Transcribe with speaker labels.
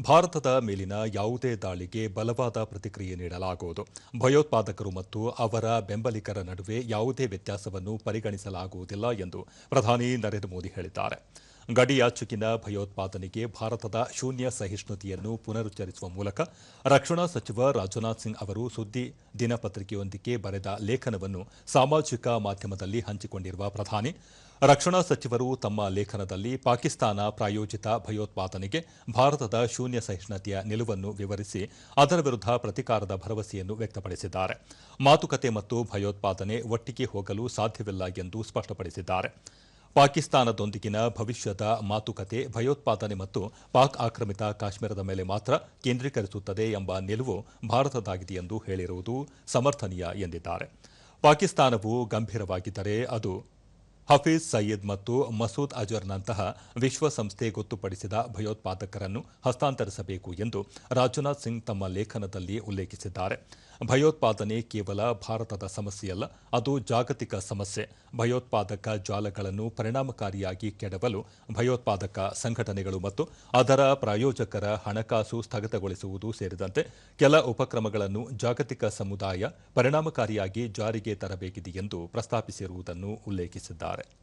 Speaker 1: ಭಾರತದ ಮೇಲಿನ ಯಾವುದೇ ದಾಳಿಗೆ ಬಲವಾದ ಪ್ರತಿಕ್ರಿಯೆ ನೀಡಲಾಗುವುದು. ಭಯೋತ್ಪಾದಕರು ಮತ್ತು ಅವರ ಬೆಂಬಲಿಗರ ನಡುವೆ ಯಾವುದೇ ವ್ಯತ್ಯಾಸವನ್ನು ಪರಿಗಣಿಸಲಾಗುವುದಿಲ್ಲ ಎಂದು ಪ್ರಧಾನಿ ನರೇಂದ್ರ ಮೋದಿ ಹೇಳಿದ್ದಾರೆ. ಗಡಿಯಾಚೆಗಿನ ಭಯೋತ್ಪಾದನೆಗೆ ಭಾರತದ ಶೂನ್ಯ ಸಹಿಷ್ಣುತೆಯನ್ನು ಪುನರುಚ್ಚರಿಸುವ ಮೂಲಕ ರಕ್ಷಣಾ ಸಚಿವ ರಾಜನಾಥ್ ಸಿಂಗ್ ಅವರು ಸುದ್ದಿ ದಿನಪತ್ರಿಕೆಯೊಂದಿಗೆ ಬರೆದ ಲೇಖನವನ್ನು ಸಾಮಾಜಿಕ ಮಾಧ್ಯಮದಲ್ಲಿ ಹಂಚಿಕೊಂಡಿರುವ ಪ್ರಧಾನಿ, ರಕ್ಷಣಾ ಸಚಿವರು ತಮ್ಮ ಲೇಖನದಲ್ಲಿ ಪಾಕಿಸ್ತಾನ ಪ್ರಾಯೋಜಿತ ಭಯೋತ್ಪಾದನೆಗೆ ಭಾರತದ ಶೂನ್ಯ ಸಹಿಷ್ಣುತೆಯ ನಿಲುವನ್ನು ವಿವರಿಸಿ ಅದರ ವಿರುದ್ಧ ಪ್ರತಿಕಾರದ ಭರವಸೆಯನ್ನು ವ್ಯಕ್ತಪಡಿಸಿದ್ದಾರೆ. ಮಾತುಕತೆ ಮತ್ತು ಭಯೋತ್ಪಾದನೆ ಒಟ್ಟಿಗೆ ಹೋಗಲು ಸಾಧ್ಯವಿಲ್ಲ ಎಂದು ಸ್ಪಷ್ಟಪಡಿಸಿದ್ದಾರೆ. ಪಾಕಿಸ್ತಾನದೊಂದಿಗಿನ ಭವಿಷ್ಯದ ಮಾತುಕತೆ, ಭಯೋತ್ಪಾದನೆ ಮತ್ತು ಪಾಕ್ ಆಕ್ರಮಿತ ಕಾಶ್ಮೀರದ ಮೇಲೆ ಮಾತ್ರ ಕೇಂದ್ರೀಕರಿಸುತ್ತದೆ ಎಂಬ ನಿಲುವು ಭಾರತದಾಗಿದೆ ಎಂದು ಹೇಳಿರುವುದು ಸಮರ್ಥನೀಯ ಎಂದಿದ್ದಾರೆ. ಪಾಕಿಸ್ತಾನವು ಗಂಭೀರವಾಗಿದ್ದರೆ ಅದು ಹಫೀಜ್ ಸಯೀದ್ ಮತ್ತು ಮಸೂದ್ ಅಜರ್ನಂತಹ ವಿಶ್ವಸಂಸ್ಥೆ ಗೊತ್ತುಪಡಿಸಿದ ಭಯೋತ್ಪಾದಕರನ್ನು ಹಸ್ತಾಂತರಿಸಬೇಕು ಎಂದು ರಾಜನಾಥ್ ಸಿಂಗ್ ತಮ್ಮ ಲೇಖನದಲ್ಲಿ ಉಲ್ಲೇಖಿಸಿದ್ದಾರೆ. ಭಯೋತ್ಪಾದನೆ ಕೇವಲ ಭಾರತದ ಸಮಸ್ಯೆಯಲ್ಲ, ಅದು ಜಾಗತಿಕ ಸಮಸ್ಯೆ. ಭಯೋತ್ಪಾದಕ ಜಾಲಗಳನ್ನು ಪರಿಣಾಮಕಾರಿಯಾಗಿ ಕೆಡವಲು ಭಯೋತ್ಪಾದಕ ಸಂಘಟನೆಗಳು ಮತ್ತು ಅದರ ಪ್ರಾಯೋಜಕರ ಹಣಕಾಸು ಸ್ಥಗಿತಗೊಳಿಸುವುದು ಸೇರಿದಂತೆ ಕೆಲ ಉಪಕ್ರಮಗಳನ್ನು ಜಾಗತಿಕ ಸಮುದಾಯ ಪರಿಣಾಮಕಾರಿಯಾಗಿ ಜಾರಿಗೆ ತರಬೇಕಿದೆ ಎಂದು ಪ್ರಸ್ತಾಪಿಸಿರುವುದನ್ನು ಉಲ್ಲೇಖಿಸಿದ್ದಾರೆ. about it.